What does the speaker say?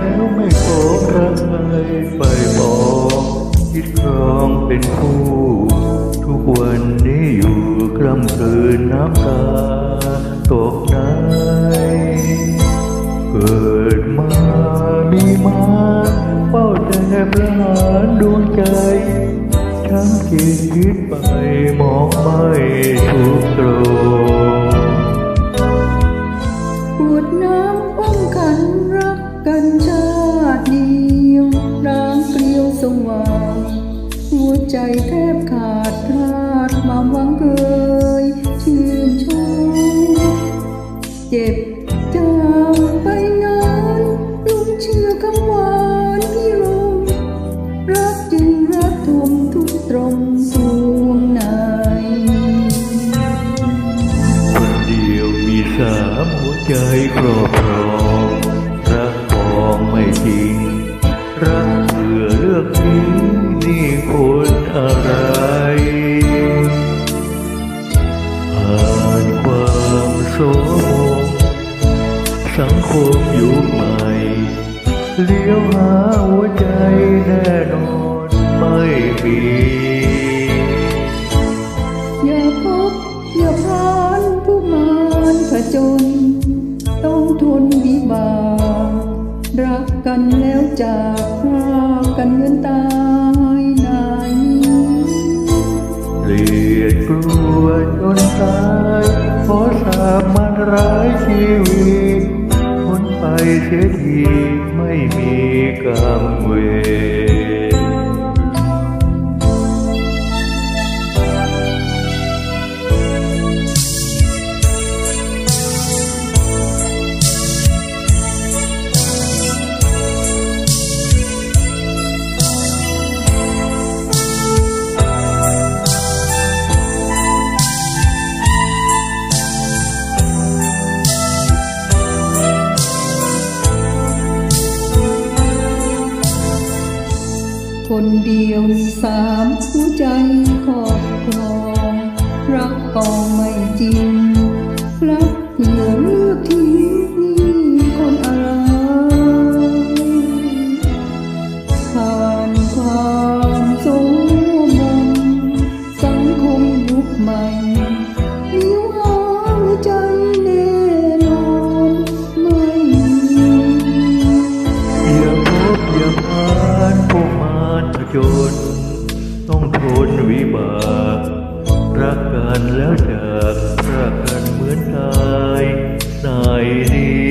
แล้วไม่ขอใครไปบอกคิดครองเป็นคู่ ทุกวันนี้อยู่กล้ำคืนน้ำตาตกในเกิดมามีมาเฝ้าใแต่ปหานดวงใจทั้งคิดคิดไปมองไม่ถูกตรง ใจครอบครองรักปองไม่จริงรักเพื่อเลือกทิ้งนี่คนอะไรผ่านความโศกสังคมยุคใหม่เลี้ยวหาหัวใจแน่นอนไม่มีอย่าพบอย่าพา รักกันแล้วจากพรากกันเหมือนตายไหนเกลียดกลัวจนตายเพราะสาบมันร้ายชีวิตพ้นไปเสียทีไม่มีกรรมเวร เดียวมีสามหัวใจ ต้องทนวิบากรักกันแล้วจากรักกันเหมือนตายตายดี